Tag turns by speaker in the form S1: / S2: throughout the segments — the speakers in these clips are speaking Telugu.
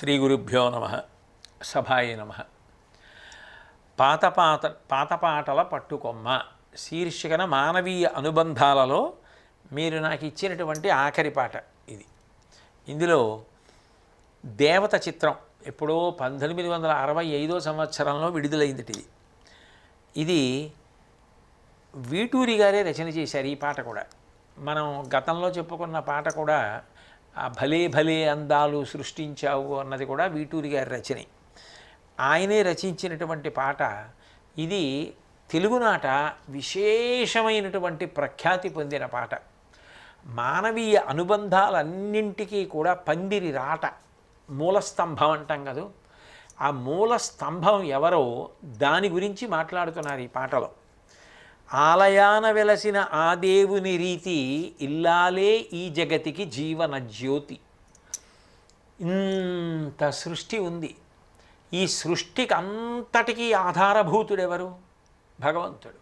S1: శ్రీ గురుభ్యో నమ సభాయి నమ. పాత పాత పాత పాటల పట్టుకొమ్మ శీర్షికన మానవీయ అనుబంధాలలో మీరు నాకు ఇచ్చినటువంటి ఆఖరి పాట ఇది. ఇందులో దేవత చిత్రం ఎప్పుడో పంతొమ్మిది వందల అరవై ఐదో సంవత్సరంలో విడుదలైంది ఇది. ఇది వీటూరి గారే రచన చేశారు ఈ పాట కూడా. మనం గతంలో చెప్పుకున్న పాట కూడా ఆ భలే భలే అందాలు సృష్టించావు అన్నది కూడా వీటూరి గారి రచనే. ఆయనే రచించినటువంటి పాట ఇది తెలుగునాట విశేషమైనటువంటి ప్రఖ్యాతి పొందిన పాట. మానవీయ అనుబంధాలన్నింటికీ కూడా పందిరి రాట మూలస్తంభం అంటాం కదూ? ఆ మూల స్తంభం ఎవరో దాని గురించి మాట్లాడుతున్నారు ఈ పాటలో. ఆలయాన వెలసిన ఆ దేవుని రీతి ఇల్లాలే ఈ జగతికి జీవన జ్యోతి. ఇంత సృష్టి ఉంది. ఈ సృష్టికి అంతటికీ ఆధారభూతుడెవరు భగవంతుడు.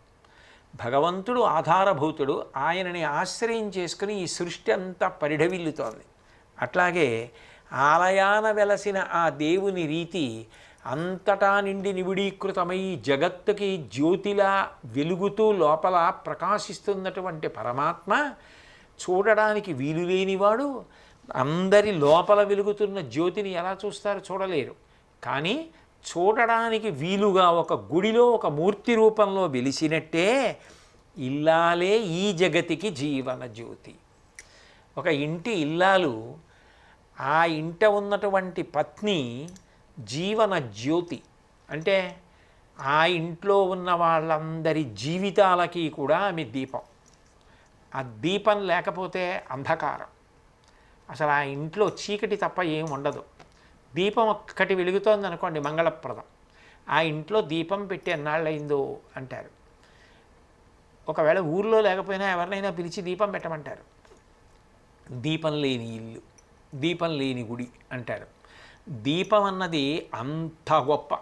S1: భగవంతుడు ఆధారభూతుడు. ఆయనని ఆశ్రయం చేసుకుని ఈ సృష్టి అంతా పరిఢవిల్లుతోంది. అట్లాగే ఆలయాన వెలసిన ఆ దేవుని రీతి అంతటా నిండి నివిడీకృతమై జగత్తుకి జ్యోతిలా వెలుగుతూ లోపల ప్రకాశిస్తున్నటువంటి పరమాత్మ చూడడానికి వీలు లేనివాడు అందరి లోపల వెలుగుతున్న జ్యోతిని ఎలా చూస్తారు చూడలేరు. కానీ చూడడానికి వీలుగా ఒక గుడిలో ఒక మూర్తి రూపంలో వెలిసినట్టే ఇల్లాలే ఈ జగతికి జీవన జ్యోతి. ఒక ఇంటి ఇల్లాలు ఆ ఇంట ఉన్నటువంటి పత్ని జీవన జ్యోతి. అంటే ఆ ఇంట్లో ఉన్న వాళ్ళందరి జీవితాలకి కూడా ఆమె దీపం. ఆ దీపం లేకపోతే అంధకారం. అసలు ఆ ఇంట్లో చీకటి తప్ప ఏమి ఉండదు. దీపం ఒక్కటి వెలుగుతోంది అనుకోండి మంగళప్రదం. ఆ ఇంట్లో దీపం పెట్టి ఎన్నాళ్ళయిందో అంటారు. ఒకవేళ ఊర్లో లేకపోయినా ఎవరినైనా పిలిచి దీపం పెట్టమంటారు. దీపం లేని ఇల్లు దీపం లేని గుడి అంటారు. దీపం అన్నది అంత గొప్ప.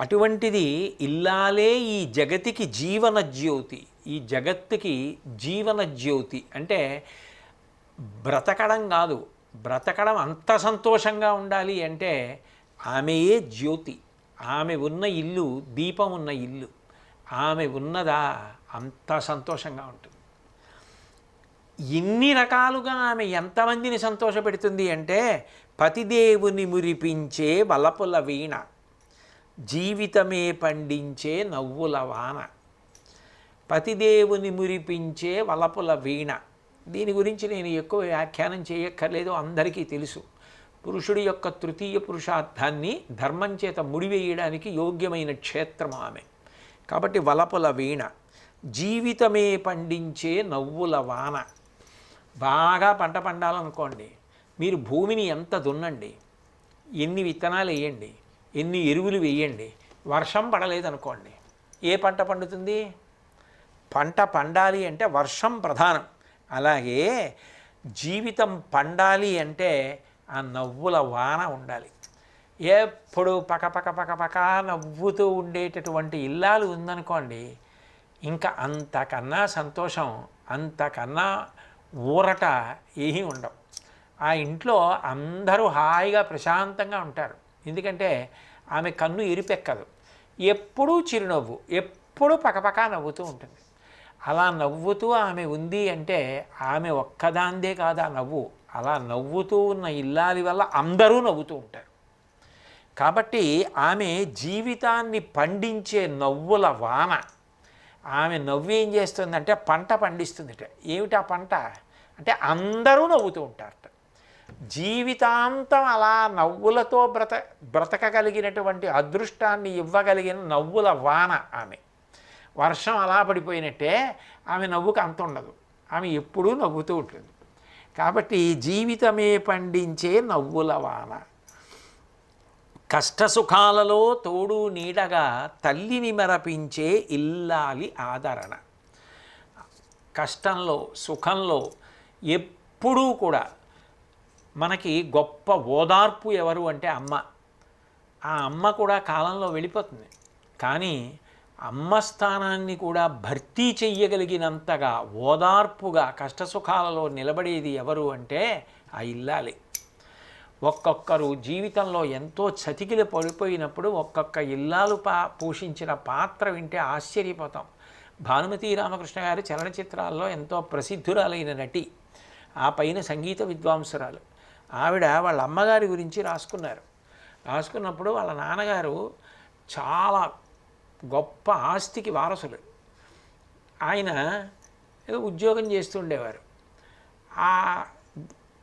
S1: అటువంటిది ఇల్లాలే ఈ జగతికి జీవన జ్యోతి. ఈ జగత్తుకి జీవన జ్యోతి. అంటే బ్రతకడం కాదు. బ్రతకడం అంత సంతోషంగా ఉండాలి అంటే ఆమెయే జ్యోతి. ఆమె ఉన్న ఇల్లు దీపం ఉన్న ఇల్లు. ఆమె ఉన్నదా అంత సంతోషంగా ఉంటుంది. ఇన్ని రకాలుగా ఆమె ఎంతమందిని సంతోషపెడుతుంది అంటే పతిదేవుని మురిపించే వలపుల వీణ జీవితమే పండించే నవ్వుల వాన పతిదేవుని మురిపించే వలపుల వీణ. దీని గురించి నేను ఎక్కువ వ్యాఖ్యానం చేయక్కర్లేదు అందరికీ తెలుసు. పురుషుడి యొక్క తృతీయ పురుషార్థాన్ని ధర్మం చేత ముడివేయడానికి యోగ్యమైన క్షేత్రం ఆమె. కాబట్టి వలపుల వీణ జీవితమే పండించే నవ్వుల వాన. బాగా పంట పండాలనుకోండి మీరు భూమిని ఎంత దున్నండి ఎన్ని విత్తనాలు వేయండి ఎన్ని ఎరువులు వేయండి వర్షం పడలేదనుకోండి ఏ పంట పండుతుంది? పంట పండాలి అంటే వర్షం ప్రధానం. అలాగే జీవితం పండాలి అంటే ఆ నవ్వుల వాన ఉండాలి. ఎప్పుడు పక పక పక పక నవ్వుతూ ఉండేటటువంటి ఇల్లాలు ఉందనుకోండి ఇంకా అంతకన్నా సంతోషం అంతకన్నా ఊరట ఏమీ ఉండవు. ఆ ఇంట్లో అందరూ హాయిగా ప్రశాంతంగా ఉంటారు. ఎందుకంటే ఆమె కన్ను ఎరిపెక్కదు. ఎప్పుడూ చిరునవ్వు ఎప్పుడూ పకపక నవ్వుతూ ఉంటుంది. అలా నవ్వుతూ ఆమె ఉంది అంటే ఆమె ఒక్కదాందే కాదు ఆ నవ్వు. అలా నవ్వుతూ ఉన్న ఇల్లాలి వల్ల అందరూ నవ్వుతూ ఉంటారు. కాబట్టి ఆమె జీవితాన్ని పండించే నవ్వుల వాన. ఆమె నవ్వు ఏం చేస్తుందంటే పంట పండిస్తుందిట. ఏమిటి ఆ పంట? అంటే అందరూ నవ్వుతూ ఉంటారట జీవితాంతం అలా నవ్వులతో బ్రత బ్రతకగలిగినటువంటి అదృష్టాన్ని ఇవ్వగలిగిన నవ్వుల వాన ఆమె. వర్షం అలా పడిపోయినట్టే ఆమె నవ్వుకు అంత ఉండదు. ఆమె ఎప్పుడూ నవ్వుతూ ఉంటుంది. కాబట్టి జీవితమే పండించే నవ్వుల వాన. కష్టసుఖాలలో తోడు నీడగా తల్లిని మరపించే ఇల్లాలి ఆదరణ. కష్టంలో సుఖంలో ఎప్పుడూ కూడా మనకి గొప్ప ఓదార్పు ఎవరు అంటే అమ్మ. ఆ అమ్మ కూడా కాలంలో వెళ్ళిపోతుంది. కానీ అమ్మ స్థానాన్ని కూడా భర్తీ చెయ్యగలిగినంతగా ఓదార్పుగా కష్టసుఖాలలో నిలబడేది ఎవరు అంటే ఆ ఇల్లాలి. ఒక్కొక్కరు జీవితంలో ఎంతో చతికిలు పడిపోయినప్పుడు ఒక్కొక్క ఇల్లాలు పా పోషించిన పాత్ర వింటే ఆశ్చర్యపోతాం. భానుమతి రామకృష్ణ గారు చలనచిత్రాల్లో ఎంతో ప్రసిద్ధురాలైన నటి ఆ పైన సంగీత విద్వాంసురాలు. ఆవిడ వాళ్ళ అమ్మగారి గురించి రాసుకున్నారు. రాసుకున్నప్పుడు వాళ్ళ నాన్నగారు చాలా గొప్ప ఆస్తికి వారసులు. ఆయన ఏదో ఉద్యోగం చేస్తుండేవారు ఆ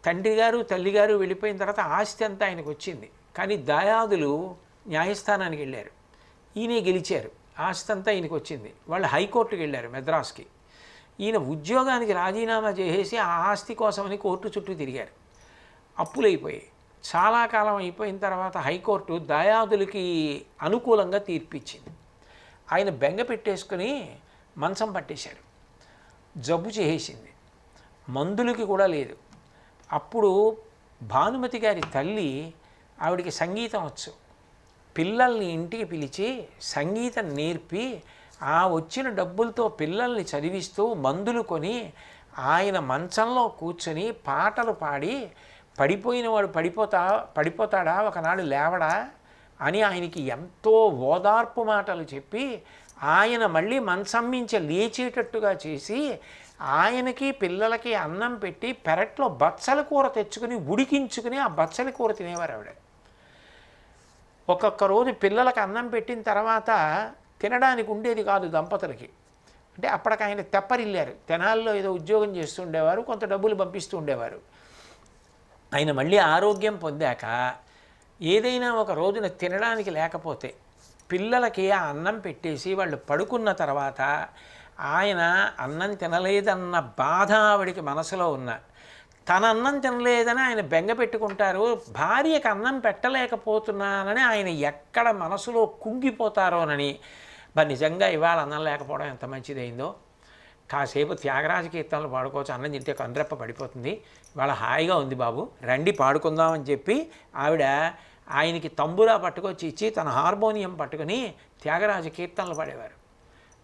S1: తండ్రి గారు తల్లిగారు వెళ్ళిపోయిన తర్వాత ఆస్తి అంతా ఆయనకు వచ్చింది. కానీ దయాదులు న్యాయస్థానానికి వెళ్ళారు. ఈయనే గెలిచారు. ఆస్తి అంతా ఈయనకు వచ్చింది. వాళ్ళు హైకోర్టుకి వెళ్ళారు మెద్రాస్కి. ఈయన ఉద్యోగానికి రాజీనామా చేసేసి ఆ ఆస్తి కోసమని కోర్టు చుట్టూ తిరిగారు. అప్పులైపోయాయి. చాలా కాలం అయిపోయిన తర్వాత హైకోర్టు దయాదులకి అనుకూలంగా తీర్పిచ్చింది. ఆయన బెంగ పెట్టేసుకుని మంచం పట్టేశారు. జబ్బు చేసేసింది. మందులకి కూడా లేదు. అప్పుడు భానుమతి గారి తల్లి ఆవిడికి సంగీతం వచ్చు. పిల్లల్ని ఇంటికి పిలిచి సంగీతం నేర్పి ఆ వచ్చిన డబ్బులతో పిల్లల్ని చదివిస్తూ మందులు కొని ఆయన మంచంలో కూర్చొని పాటలు పాడి పడిపోయిన వాడు పడిపోతా పడిపోతాడా? ఒకనాడు లేవడా? అని ఆయనకి ఎంతో ఓదార్పు మాటలు చెప్పి ఆయన మళ్ళీ మంచం మించి లేచేటట్టుగా చేసి ఆయనకి పిల్లలకి అన్నం పెట్టి పెరట్లో బచ్చల కూర తెచ్చుకుని ఉడికించుకుని ఆ బచ్చల కూర తినేవారు ఆవిడ. ఒక్కొక్క రోజు పిల్లలకు అన్నం పెట్టిన తర్వాత తినడానికి ఉండేది కాదు దంపతులకి. అంటే అప్పటికి ఆయన తెప్పరిల్లారు. తెనాల్లో ఏదో ఉద్యోగం చేస్తుండేవారు కొంత డబ్బులు పంపిస్తూ ఉండేవారు ఆయన మళ్ళీ ఆరోగ్యం పొందాక ఏదైనా ఒక రోజున తినడానికి లేకపోతే పిల్లలకి ఆ అన్నం పెట్టేసి వాళ్ళు పడుకున్న తర్వాత ఆయన అన్నం తినలేదన్న బాధ ఆవిడికి మనసులో ఉన్న. తన అన్నం తినలేదని ఆయన బెంగ పెట్టుకుంటారు భార్యకు అన్నం పెట్టలేకపోతున్నానని ఆయన ఎక్కడ మనసులో కుంగిపోతారోనని మరి నిజంగా ఇవాళ అన్నం లేకపోవడం ఎంత మంచిదైందో? కాసేపు త్యాగరాజ కీర్తనలు పాడుకోవచ్చు అన్నం తింటే కండ్రెప్ప పడిపోతుంది. ఇవాళ హాయిగా ఉంది బాబు. రండి పాడుకుందామని చెప్పి ఆవిడ ఆయనకి తంబురా పట్టుకొచ్చి ఇచ్చి తన హార్మోనియం పట్టుకొని త్యాగరాజ కీర్తనలు పాడేవారు.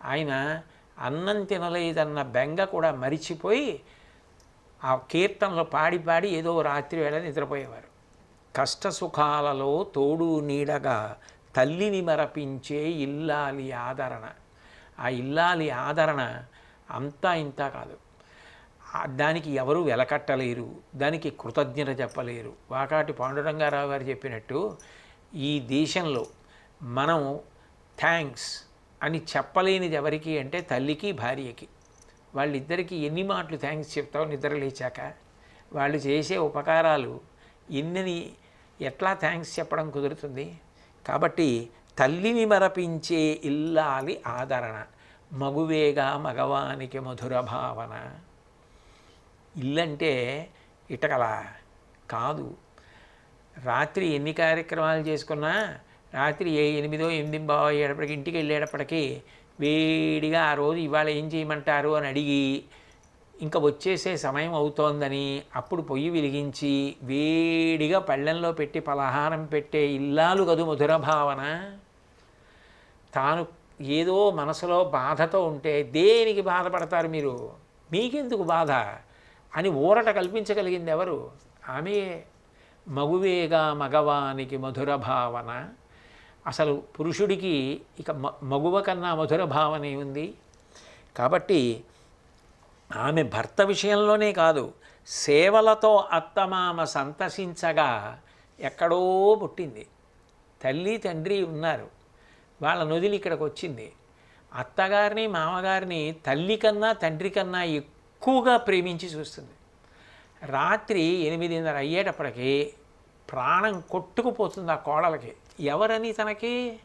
S1: ఆయన అన్నం తినలేదన్న బెంగ కూడా మరిచిపోయి ఆ కీర్తనలు పాడి పాడి ఏదో రాత్రి వేళ నిద్రపోయేవారు. కష్ట సుఖాలలో తోడు నీడగా తల్లిని మరపించే ఇల్లాలి ఆదరణ. ఆ ఇల్లాలి ఆదరణ అంతా ఇంత కాదు. దానికి ఎవరు వెలకట్టలేరు దానికి కృతజ్ఞత చెప్పలేరు. వాకాటి పాండురంగారావు గారు చెప్పినట్టు ఈ దేశంలో మనం థ్యాంక్స్ అని చెప్పలేనిది ఎవరికి అంటే తల్లికి భార్యకి. వాళ్ళిద్దరికీ ఎన్ని మాటలు థ్యాంక్స్ చెప్తావు నిద్ర లేచాక? వాళ్ళు చేసే ఉపకారాలు ఎన్నని ఎట్లా థ్యాంక్స్ చెప్పడం కుదురుతుంది? కాబట్టి తల్లిని మరపించే ఇల్లాలి ఆదరణ మగువేగా మగవానికి మధుర భావన. ఇల్లంటే ఇటకల కాదు. రాత్రి ఎన్ని కార్యక్రమాలు చేసుకున్నా రాత్రి ఏ ఎనిమిదో ఎనిమిది బావ అయ్యేటప్పటికి ఇంటికి వెళ్ళేటప్పటికి వేడిగా ఆ రోజు ఇవాళ ఏం చేయమంటారు అని అడిగి ఇంకా వచ్చేసే సమయం అవుతోందని అప్పుడు పొయ్యి వెలిగించి వేడిగా పళ్ళెంలో పెట్టి పలహారం పెట్టే ఇల్లాలు కదు మధుర భావన. తాను ఏదో మనసులో బాధతో ఉంటే దేనికి బాధపడతారు మీరు? మీకెందుకు బాధ? అని ఊరట కల్పించగలిగింది ఎవరు? ఆమె మగువేగా మగవానికి మధుర భావన. అసలు పురుషుడికి ఇక మ మగువ కన్నా మధుర భావన ఉంది. కాబట్టి ఆమె భర్త విషయంలోనే కాదు సేవలతో అత్తమామ సంతసించగా ఎక్కడో పుట్టింది. తల్లి తండ్రి ఉన్నారు. వాళ్ళ నొదిలి ఇక్కడికి వచ్చింది. అత్తగారిని మామగారిని తల్లి కన్నా తండ్రి కన్నా ఎక్కువగా ప్రేమించి చూస్తుంది. రాత్రి ఎనిమిదిన్నర అయ్యేటప్పటికి ప్రాణం కొట్టుకుపోతుంది ఆ కోడలకి. ఎవరని తనకి?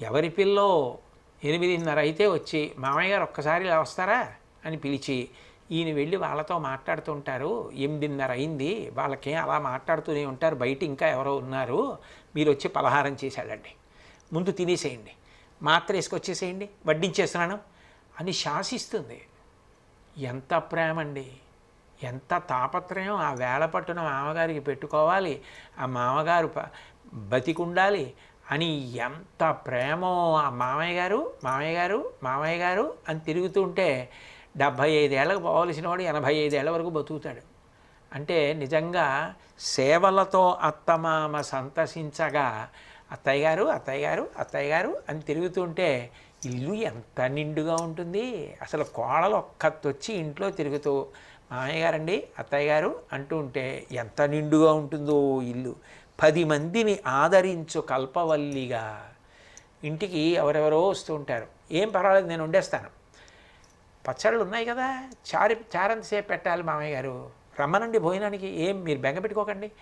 S1: ఎవరి పిల్లో ఎనిమిదిన్నర అయితే వచ్చి మామయ్య గారు ఒక్కసారి ఇలా వస్తారా? అని పిలిచి ఈయన వెళ్ళి వాళ్ళతో మాట్లాడుతుంటారు. ఎనిమిదిన్నర అయింది. వాళ్ళకి అలా మాట్లాడుతూనే ఉంటారు. బయట ఇంకా ఎవరో ఉన్నారు. మీరు వచ్చి పలహారం చేశాడండి ముందు తినేసేయండి. మాత్ర వేసుకొచ్చేసేయండి. వడ్డించేస్తున్నాను అని శాసిస్తుంది. ఎంత ప్రేమ అండి ఎంత తాపత్రయం ఆ వేళ పట్టున మామగారికి పెట్టుకోవాలి. ఆ మామగారు బతికుండాలి అని ఎంత ప్రేమో ఆ మామయ్య గారు మామయ్య గారు మామయ్య గారు అని తిరుగుతుంటే డెబ్భై ఐదేళ్ళకు పోవలసిన వాడు ఎనభై ఐదేళ్ళ వరకు బతుకుతాడు. అంటే నిజంగా సేవలతో అత్తమామ సంతసించగా అత్తయ్య గారు అత్తయ్య గారు అత్తయ్య గారు అని తిరుగుతుంటే ఇల్లు ఎంత నిండుగా ఉంటుంది. అసలు కోడలు ఒక్కతొచ్చి ఇంట్లో తిరుగుతూ మామయ్య గారండి అత్తయ్య గారు అంటూ ఉంటే ఎంత నిండుగా ఉంటుందో ఇల్లు. పది మందిని ఆదరించు కల్పవల్లిగా. ఇంటికి ఎవరెవరో వస్తూ ఉంటారు. ఏం పర్వాలేదు నేను వండేస్తాను పచ్చళ్ళు ఉన్నాయి కదా. చారు చారంతసేపు పెట్టాలి మామయ్య గారు. రమ్మనండి భోజనానికి. ఏం మీరు బెంగ పెట్టుకోకండి.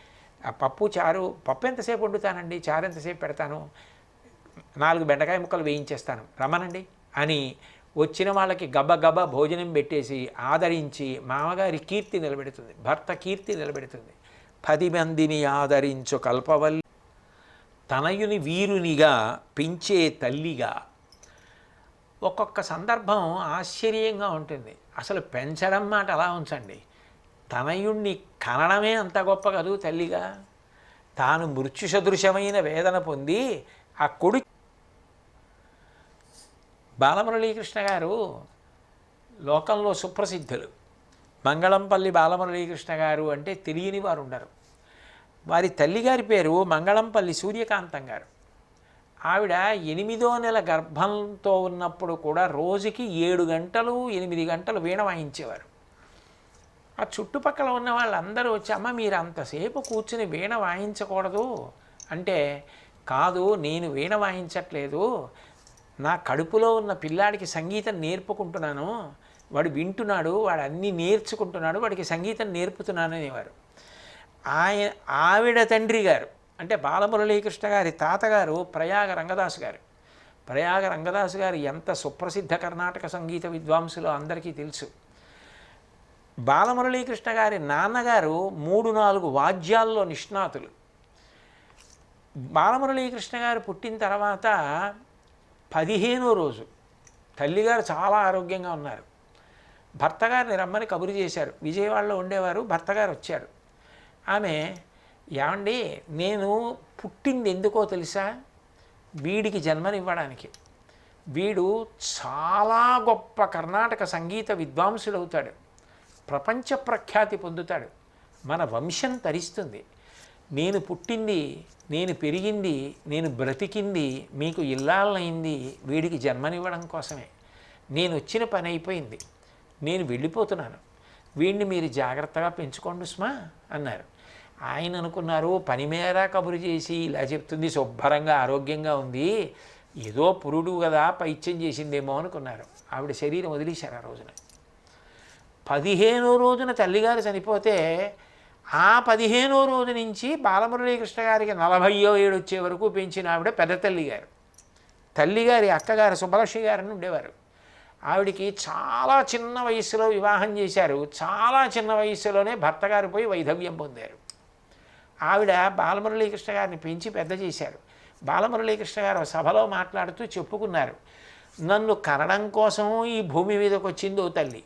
S1: ఆ పప్పు చారు పప్పు ఎంతసేపు వండుతానండి? చారు ఎంతసేపు పెడతాను? నాలుగు బెండకాయ ముక్కలు వేయించేస్తాను. రమ్మనండి అని వచ్చిన వాళ్ళకి గబ గబ భోజనం పెట్టేసి ఆదరించి మామగారి కీర్తి నిలబెడుతుంది. భర్త కీర్తి నిలబెడుతుంది. పది మందిని ఆదరించు కల్పవల్లి. తనయుని వీరునిగా పెంచే తల్లిగా ఒక్కొక్క సందర్భం ఆశ్చర్యంగా ఉంటుంది. అసలు పెంచడం మాట అలా ఉంచండి? తనయుణ్ణి కనడమే అంత గొప్ప కదూ తల్లిగా? తాను మృత్యు సదృశమైన వేదన పొంది ఆ కొడు బాలమురళీకృష్ణ గారు లోకంలో సుప్రసిద్ధులు. మంగళంపల్లి బాలమురళీకృష్ణ గారు అంటే తెలియని వారు ఉండరు వారి తల్లిగారి పేరు మంగళంపల్లి సూర్యకాంతం గారు. ఆవిడ ఎనిమిదో నెల గర్భంతో ఉన్నప్పుడు కూడా రోజుకి ఏడు గంటలు ఎనిమిది గంటలు వీణ వాయించేవారు. ఆ చుట్టుపక్కల ఉన్న వాళ్ళందరూ వచ్చి అమ్మ మీరు అంతసేపు కూర్చుని వీణ వాయించకూడదు. అంటే కాదు నేను వీణ వాయించట్లేదు. నా కడుపులో ఉన్న పిల్లాడికి సంగీతం నేర్పుకుంటున్నాను. వాడు వింటున్నాడు వాడు అన్నీ నేర్చుకుంటున్నాడు వాడికి సంగీతం నేర్పుతున్నాను అనేవారు. ఆయన ఆవిడ తండ్రి గారు అంటే బాలమురళీకృష్ణ గారి తాతగారు ప్రయాగ రంగదాసు గారు. ప్రయాగ రంగదాసు గారు ఎంత సుప్రసిద్ధ కర్ణాటక సంగీత విద్వాంసులో అందరికీ తెలుసు. బాలమురళీకృష్ణ గారి నాన్నగారు మూడు నాలుగు వాద్యాల్లో నిష్ణాతులు. బాలమురళీకృష్ణ గారు పుట్టిన తర్వాత పదిహేనో రోజు తల్లిగారు చాలా ఆరోగ్యంగా ఉన్నారు. భర్తగారిని రమ్మని కబురు చేశారు. విజయవాడలో ఉండేవారు భర్తగారు వచ్చారు. ఆమె ఏమండి నేను పుట్టింది ఎందుకో తెలుసా? వీడికి జన్మనివ్వడానికి. వీడు చాలా గొప్ప కర్ణాటక సంగీత విద్వాంసుడు అవుతాడు ప్రపంచ ప్రఖ్యాతి పొందుతాడు. మన వంశం తరిస్తుంది. నేను పుట్టింది నేను పెరిగింది నేను బ్రతికింది మీకు ఇల్లాలైంది వీడికి జన్మనివ్వడం కోసమే. నేను వచ్చిన పని అయిపోయింది. నేను వెళ్ళిపోతున్నాను. వీడిని మీరు జాగ్రత్తగా పెంచుకోండి సుమా అన్నారు. ఆయన అనుకున్నారు పని మేర కబురు చేసి ఇలా చెప్తుంది శుభ్రంగా ఆరోగ్యంగా ఉంది ఏదో పురుడు కదా పైత్యం చేసిందేమో అనుకున్నారు. ఆవిడ శరీరం వదిలేశారు ఆ రోజున. పదిహేనో రోజున తల్లిగారు చనిపోతే ఆ పదిహేనో రోజు నుంచి బాలమురళీకృష్ణ గారికి నలభయో ఏడు వచ్చే వరకు పెంచిన ఆవిడ పెద్ద తల్లి గారు తల్లిగారి అక్కగారు సుబ్బలక్ష్మి గారిని ఉండేవారు. ఆవిడికి చాలా చిన్న వయసులో వివాహం చేశారు. చాలా చిన్న వయసులోనే భర్త గారు పోయి వైధవ్యం పొందారు. ఆవిడ బాలమురళీకృష్ణ గారిని పెంచి పెద్ద చేశారు. బాలమురళీకృష్ణ గారు సభలో మాట్లాడుతూ చెప్పుకున్నారు నన్ను కనడం కోసం ఈ భూమి మీదకి వచ్చిందో తల్లి?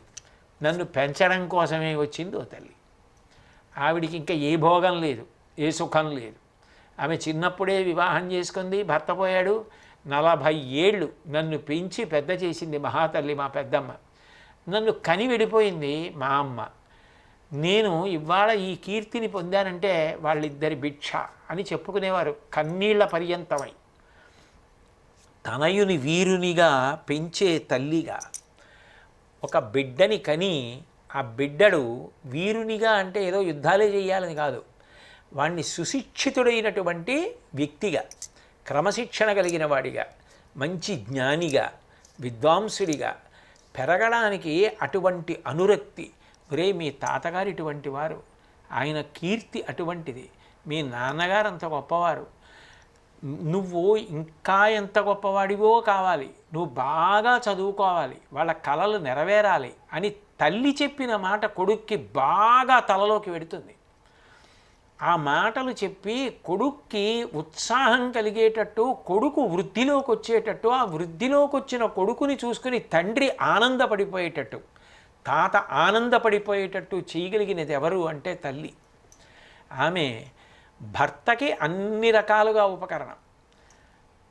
S1: నన్ను పెంచడం కోసమే వచ్చిందో తల్లి? ఆవిడికి ఇంకా ఏ భోగం లేదు ఏ సుఖం లేదు. ఆమె చిన్నప్పుడే వివాహం చేసుకుంది భర్త పోయాడు. నలభై ఏళ్ళు నన్ను పెంచి పెద్ద చేసింది మహాతల్లి మా పెద్దమ్మ. నన్ను కని విడిపోయింది మా అమ్మ. నేను ఇవాళ ఈ కీర్తిని పొందానంటే వాళ్ళిద్దరి భిక్ష అని చెప్పుకునేవారు కన్నీళ్ళ పర్యంతమై. తనయుని వీరునిగా పెంచే తల్లిగా ఒక బిడ్డని కని ఆ బిడ్డడు వీరునిగా అంటే ఏదో యుద్ధాలే చేయాలని కాదు. వాణ్ణి సుశిక్షితుడైనటువంటి వ్యక్తిగా క్రమశిక్షణ కలిగిన వాడిగా మంచి జ్ఞానిగా విద్వాంసుడిగా పెరగడానికి అటువంటి అనురక్తి ఒరే మీ తాతగారు ఇటువంటి వారు. ఆయన కీర్తి అటువంటిది. మీ నాన్నగారు అంత గొప్పవారు. నువ్వు ఇంకా ఎంత గొప్పవాడివో కావాలి. నువ్వు బాగా చదువుకోవాలి. వాళ్ళ కళలు నెరవేరాలి అని తల్లి చెప్పిన మాట కొడుక్కి బాగా తలలోకి పెడుతుంది ఆ మాటలు చెప్పి కొడుక్కి ఉత్సాహం కలిగేటట్టు కొడుకు వృద్ధిలోకి వచ్చేటట్టు ఆ వృద్ధిలోకి వచ్చిన కొడుకుని చూసుకుని తండ్రి ఆనందపడిపోయేటట్టు. తాత ఆనందపడిపోయేటట్టు చేయగలిగినది ఎవరు అంటే తల్లి. ఆమె భర్తకి అన్ని రకాలుగా ఉపకరణం.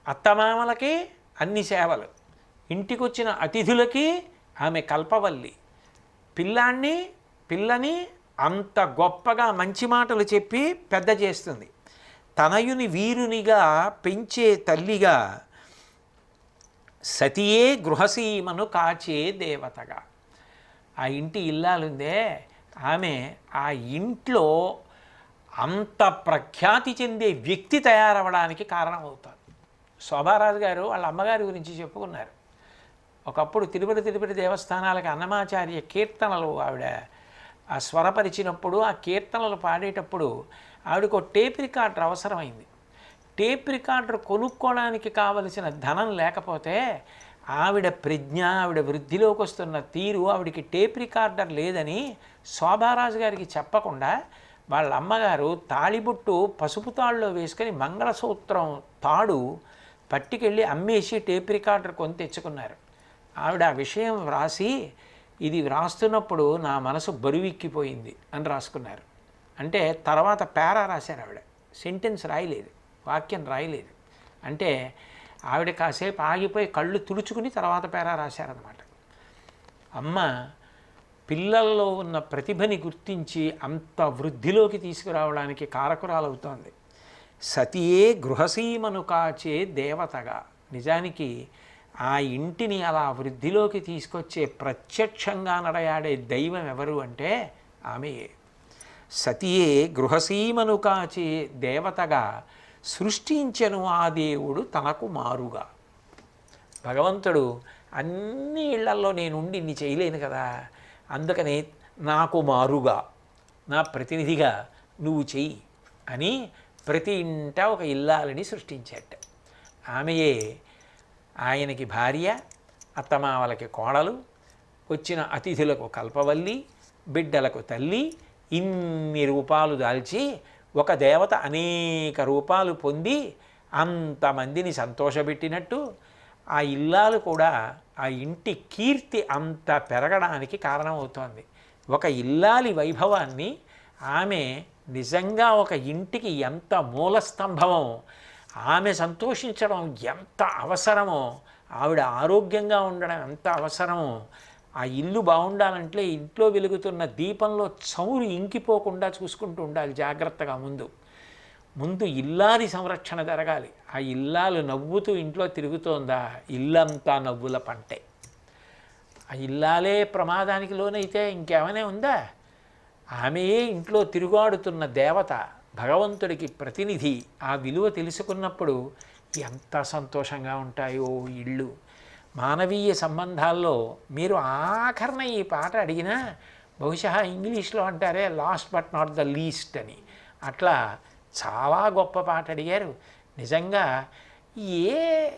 S1: అత్తమామలకి అన్ని సేవలు. ఇంటికొచ్చిన అతిథులకి ఆమె కల్పవల్లి. పిల్లాన్ని పిల్లని అంత గొప్పగా మంచి మాటలు చెప్పి పెద్ద చేస్తుంది. తనయుని వీరునిగా పెంచే తల్లిగా సతియే గృహసీమను కాచే దేవతగా. ఆ ఇంటి ఇల్లాలుందే. ఆమె ఆ ఇంట్లో అంత ప్రఖ్యాతి చెందే వ్యక్తి తయారవడానికి కారణమవుతారు. శోభారాజు గారు వాళ్ళ అమ్మగారి గురించి చెప్పుకున్నారు. ఒకప్పుడు తిరుపతి తిరుపతి దేవస్థానాలకు అన్నమాచార్య కీర్తనలు ఆవిడ ఆ స్వరపరిచినప్పుడు ఆ కీర్తనలు పాడేటప్పుడు ఆవిడకు టేప్ రికార్డర్ అవసరమైంది. టేప్ రికార్డర్ కొనుక్కోవడానికి కావలసిన ధనం లేకపోతే ఆవిడ ప్రజ్ఞ ఆవిడ వృద్ధిలోకి వస్తున్న తీరు ఆవిడకి టేప్ రికార్డర్ లేదని శోభారాజు గారికి చెప్పకుండా వాళ్ళ అమ్మగారు తాళిబుట్టు పసుపు తాళ్ళలో వేసుకొని మంగళసూత్రం తాడు పట్టుకెళ్ళి అమ్మేసి టేప్ రికార్డర్ కొని తెచ్చుకున్నారు. ఆవిడ ఆ విషయం వ్రాసి ఇది వ్రాస్తున్నప్పుడు నా మనసు బరువెక్కిపోయింది అని రాసుకున్నారు. అంటే తర్వాత పేరా రాశారు ఆవిడ. సెంటెన్స్ రాయలేదు. వాక్యం రాయలేదు. అంటే ఆవిడ కాసేపు ఆగిపోయి కళ్ళు తుడుచుకుని తర్వాత పేరా రాశారనమాట అమ్మ పిల్లల్లో ఉన్న ప్రతిభని గుర్తించి అంత వృద్ధిలోకి తీసుకురావడానికి కారకురాలవుతోంది. సతియే గృహసీమను కాచే దేవతగా. నిజానికి ఆ ఇంటిని అలా వృద్ధిలోకి తీసుకొచ్చే ప్రత్యక్షంగా నడయాడే దైవం ఎవరు అంటే ఆమెయే సతియే గృహసీమను కాచే దేవతగా సృష్టించను ఆ దేవుడు తనకు మారుగా. భగవంతుడు అన్ని ఇళ్ళల్లో నేను ఉండి ఇన్ని చేయలేను కదా. అందుకని నాకు మారుగా నా ప్రతినిధిగా నువ్వు చెయ్యి అని ప్రతి ఇంట ఒక ఇల్లాలని సృష్టించాట. ఆమెయే ఆయనకి భార్య అత్తమావలకి కోడలు వచ్చిన అతిథులకు కల్పవల్లి బిడ్డలకు తల్లి ఇన్ని రూపాలు దాల్చి ఒక దేవత అనేక రూపాలు పొంది అంతమందిని సంతోషపెట్టినట్టు ఆ ఇల్లాలు కూడా ఆ ఇంటి కీర్తి అంత పెరగడానికి కారణమవుతోంది. ఒక ఇల్లాలి వైభవాన్ని ఆమె నిజంగా ఒక ఇంటికి ఎంత మూలస్తంభమో ఆమె సంతోషించడం ఎంత అవసరమో ఆవిడ ఆరోగ్యంగా ఉండడం ఎంత అవసరమో ఆ ఇల్లు బాగుండాలంటే ఇంట్లో వెలుగుతున్న దీపంలో చౌరు ఇంకిపోకుండా చూసుకుంటూ ఉండాలి జాగ్రత్తగా ముందు. ముందు ఇల్లాది సంరక్షణ జరగాలి. ఆ ఇల్లాలు నవ్వుతూ ఇంట్లో తిరుగుతోందా? ఇల్లంతా నవ్వుల పంటే. ఆ ఇల్లాలే ప్రమాదానికి లోనైతే ఇంకేమైనా ఉందా? ఆమెయే ఇంట్లో తిరుగాడుతున్న దేవత భగవంతుడికి ప్రతినిధి ఆ విలువ తెలుసుకున్నప్పుడు ఎంత సంతోషంగా ఉంటాయో ఇళ్ళు మానవీయ సంబంధాల్లో మీరు ఆఖరణ ఈ పాట అడిగినా బహుశా ఇంగ్లీష్లో అంటారే last but not the least అని. అట్లా చాలా గొప్ప పాట అడిగారు. నిజంగా ఏ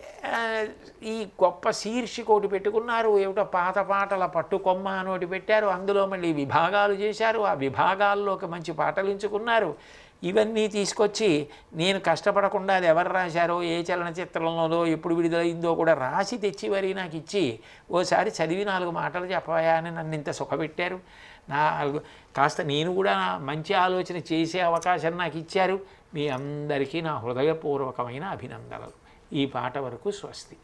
S1: ఈ గొప్ప శీర్షిక ఒకటి పెట్టుకున్నారు? ఏమిటో పాత పాటల పట్టుకొమ్మ అని ఒకటి పెట్టారు. అందులో మళ్ళీ విభాగాలు చేశారు. ఆ విభాగాల్లోకి మంచి పాటలు ఎంచుకున్నారు. ఇవన్నీ తీసుకొచ్చి నేను కష్టపడకుండా అది ఎవరు రాశారో ఏ చలనచిత్రంలోనో ఎప్పుడు విడుదలైందో కూడా రాసి తెచ్చి మరి నాకు ఇచ్చి ఓసారి చదివి నాలుగు మాటలు చెప్పాయా అని నన్ను ఇంత సుఖపెట్టారు. నా కాస్త నేను కూడా మంచి ఆలోచన చేసే అవకాశం నాకు ఇచ్చారు. మీ అందరికీ నా హృదయపూర్వకమైన అభినందనలు. ఈ పాట వరకు స్వస్తి.